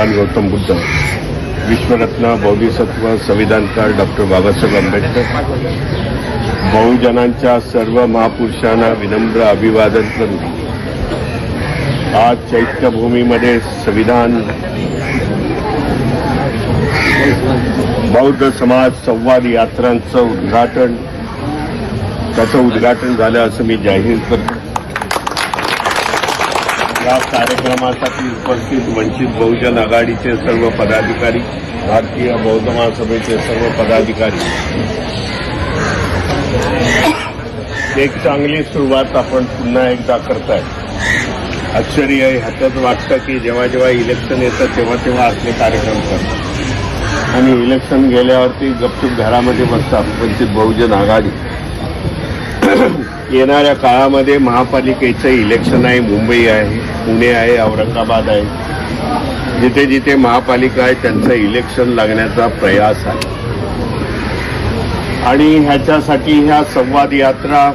भगवान गौतम बुद्ध विश्वरत्न बौद्धिसत्व संविधानकार डॉक्टर बाबासाहेब आंबेडकर बहुजनांच्या सर्व महापुरुषांना विनम्र अभिवादन करून आज चैत्यभूमीमध्ये संविधान बौद्ध समाज संवाद यात्रांचं उद्घाटन त्याचं उद्घाटन झालं असं मी जाहीर करतो. या कार्यक्रमासाठी उपस्थित वंचित बहुजन आघाडीचे सर्व पदाधिकारी भारतीय बौद्ध महासभेचे सर्व पदाधिकारी. एक चांगली सुरुवात आपण पुन्हा एकदा करताय. आश्चर्य ह्याच्यात वाटतं की जेव्हा जेव्हा इलेक्शन येतं तेव्हा तेव्हा असले कार्यक्रम करतात. आणि इलेक्शन गेल्यावरती गपचूप घरामध्ये बसतात वंचित बहुजन आघाडी. येणाऱ्या काळामध्ये महापालिकेचं इलेक्शन आहे मुंबई आहे. पुणे आहे औरंगाबाद आहे. जिथे जिथे महापालिका आहे त्यांचं इलेक्शन लागण्याचा प्रयास आहे. आणि ह्याच्यासाठी ह्या संवाद यात्रा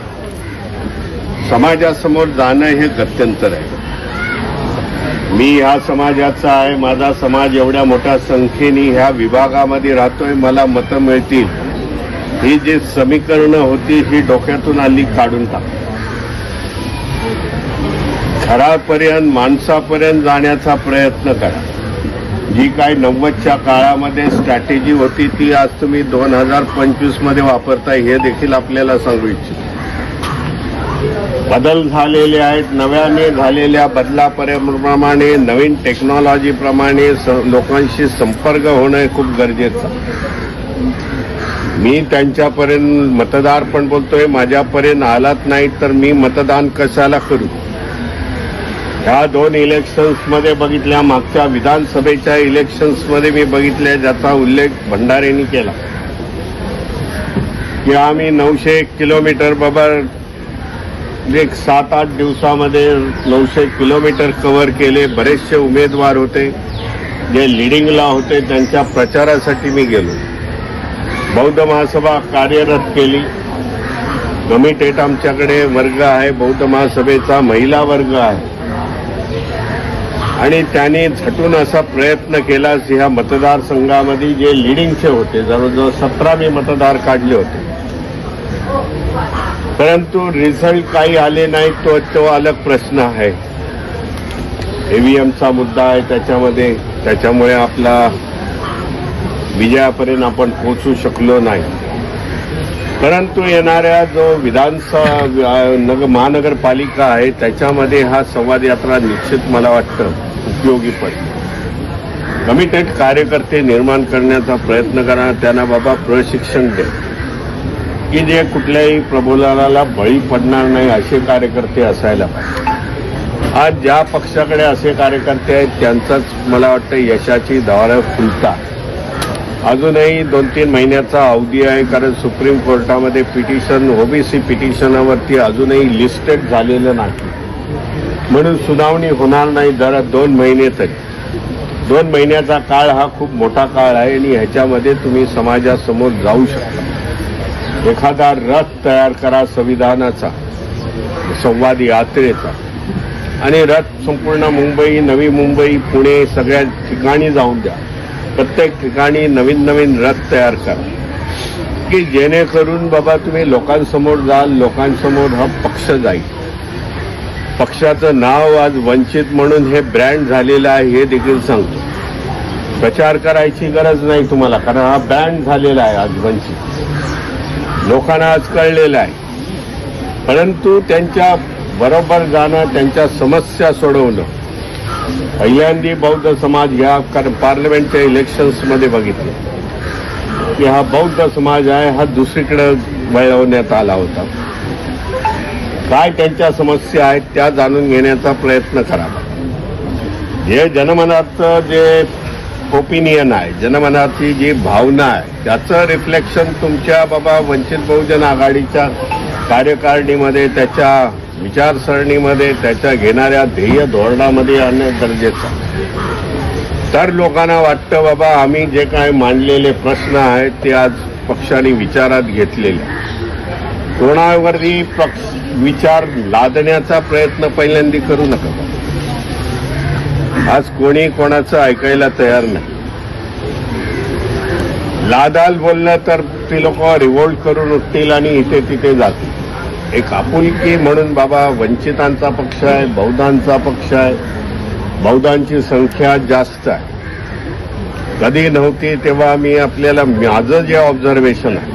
समाजासमोर जाणं हे गत्यंतर आहे. मी ह्या समाजाचा आहे माझा समाज एवढ्या मोठ्या संख्येने ह्या विभागामध्ये राहतोय मला मतं मिळतील. ही जी समीकरणं होती ही डोक्यातून आली काढून टाक घरापर्यंत माणसापर्यंत जाण्याचा प्रयत्न करा. जी काय नव्वदच्या काळामध्ये स्ट्रॅटेजी होती ती आज तुम्ही दोन हजार पंचवीसमध्ये वापरताय हे देखील आपल्याला सांगू इच्छित. बदल झालेले आहेत नव्याने झालेल्या बदलाप्रमाणे नवीन टेक्नॉलॉजीप्रमाणे स- लोकांशी संपर्क होणं हे खूप गरजेचं मी त्यांच्यापर्यंत मतदार पण बोलतोय माझ्यापर्यंत आलात नाही तर मी मतदान कशाला करू? ह्या दोन इलेक्शन्समध्ये बघितल्या मागच्या विधानसभेच्या इलेक्शन्समध्ये मी बघितल्या ज्याचा उल्लेख भंडारेंनी केला. की आम्ही नऊशे किलोमीटर बाबा एक सात आठ दिवसामध्ये नऊशे किलोमीटर कव्हर केले. बरेचसे उमेदवार होते जे लिडिंगला होते त्यांच्या प्रचारासाठी मी गेलो. बौद्ध महासभा कार्यरत केली. कमिटेट आमच्याकडे वर्ग आहे बौद्ध महासभेचा महिला वर्ग आहे. आणि त्याने झटून असा प्रयत्न केला ह्या मतदारसंघामध्ये जे लिडिंगचे होते जवळजवळ सतरा मी मतदार काढले होते. परंतु रिझल्ट काही आले नाही तो तो अलग प्रश्न आहे. ईव्हीएमचा मुद्दा आहे त्याच्यामध्ये त्याच्यामुळे आपला विजयापर्यंत आपण पोहोचू शकलो नाही. परंतु येणाऱ्या जो विधानसभा नग महानगरपालिका आहे त्याच्यामध्ये हा संवाद यात्रा निश्चित मला वाटतं उपयोगी पडली. कमिटेड कार्यकर्ते निर्माण करण्याचा प्रयत्न करा त्यांना बाबा प्रशिक्षण द्या. की जे कुठल्याही प्रबोधनाला बळी पडणार नाही असे कार्यकर्ते असायला पाहिजे. आज ज्या पक्षाकडे असे कार्यकर्ते आहेत त्यांचाच मला वाटतं यशाची दारं फुलतात अजूनही दोन तीन महिन्याचा अवधी आहे कारण सुप्रीम कोर्टामध्ये पिटिशन ओबीसी पिटिशनावरती अजूनही लिस्टेड झालेलं नाही. म्हणून सुनावणी होणार नाही जरा दोन महिने तरी. दोन महिन्याचा काळ हा खूप मोठा काळ आहे आणि ह्याच्यामध्ये तुम्ही समाजासमोर जाऊ शकता. एखादा रथ तयार करा संविधानाचा संवाद यात्रेचा. आणि रथ संपूर्ण मुंबई नवी मुंबई पुणे सगळ्या ठिकाणी जाऊन द्या. प्रत्येक ठिकाणी नवीन नवीन रथ तयार करा. की जेणेकरून बाबा तुम्ही लोकांसमोर जाल लोकांसमोर हा पक्ष जाईल. पक्षाचं नाव आज वंचित म्हणून हे ब्रँड झालेलं आहे हे देखील सांगतो. प्रचार करायची गरज नाही तुम्हाला कारण हा ब्रँड झालेला आहे आज वंचित. लोकांना आज कळलेलं आहे. परंतु त्यांच्या बरोबर जाणं त्यांच्या समस्या सोडवणं पहिल्यांदी बौद्ध समाज ह्या कारण पार्लमेंटच्या इलेक्शन्समध्ये बघितलं. की हा बौद्ध समाज आहे हा दुसरीकडे वळवण्यात आला होता. काय त्यांच्या समस्या आहेत त्या जाणून घेण्याचा प्रयत्न करावा जे जनमनाचं जे ओपिनियन आहे जनमनाची जी भावना आहे त्याचं रिफ्लेक्शन तुमच्या बाबा वंचित बहुजन आघाडीच्या कार्यकारिणीमध्ये त्याच्या विचारसरणीमध्ये त्याच्या घेणाऱ्या ध्येय धोरणामध्ये आणणं गरजेचं तर लोकांना वाटतं बाबा आम्ही जे काय मांडलेले प्रश्न आहेत ते आज पक्षाने विचारात घेतलेले कोणावरती पक्ष विचार लादण्याचा प्रयत्न पहिल्यांदा करू नका. आज कोणी कोणाचं ऐकायला तयार नाही. लादाल बोललं तर ती लोक रिव्होल्ट करून उठतील आणि इथे तिथे जातील. एक आपुलकी म्हणून बाबा वंचितांचा पक्ष आहे बौद्धांचा पक्ष आहे. बौद्धांची संख्या जास्त आहे. कधी नव्हती तेव्हा मी आपल्याला माझं जे ऑब्झर्वेशन आहे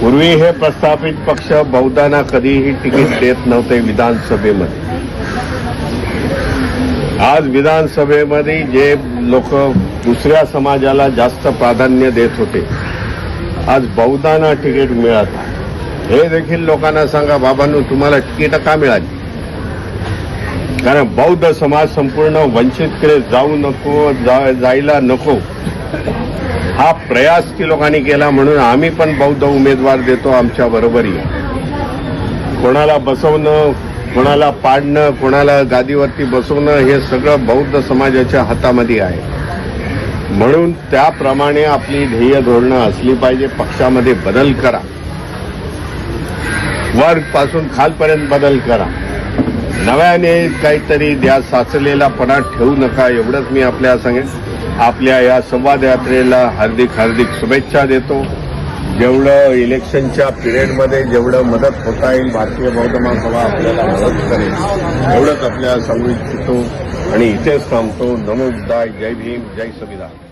पूर्वी हे प्रस्थापित पक्ष बौद्धांना कधीही तिकीट देत नव्हते विधानसभेमध्ये. आज विधानसभेमध्ये जे लोक दुसऱ्या समाजाला जास्त प्राधान्य देत होते आज बौद्धांना तिकीट मिळत आहे. हे देखील लोकांना सांगा बाबांनो तुम्हाला तिकीट का मिळाली? कारण बौद्ध समाज संपूर्ण वंचितकडे जाऊ नको जा- जायला नको. हा प्रयास की लोकांनी केला म्हणून आम्ही पण बौद्ध उमेदवार देतो आमच्या बरोबरी. कोणाला बसवणं कोणाला पाडणं कोणाला गादीवरती बसवणं हे सगळं बौद्ध समाजाच्या हातामध्ये आहे. म्हणून त्याप्रमाणे आपली ध्येय धोरणं असली पाहिजे पक्षामध्ये बदल करा. वरपासून खालपर्यंत बदल करा. नव्याने काहीतरी द्या साचलेला पणा ठेवू नका एवढंच मी आपल्या सांगेन आपल्या या संवाद यात्रेला हार्दिक हार्दिक शुभेच्छा देतो. जेवढं इलेक्शनच्या पिरियडमध्ये जेवढं मदत होता येईल भारतीय बौद्ध सभा आपल्याला मदत करेल एवढंच आपल्याला सांगू इच्छितो. आणि इथेच थांबतो. नमोदाय जय भीम जय संविधान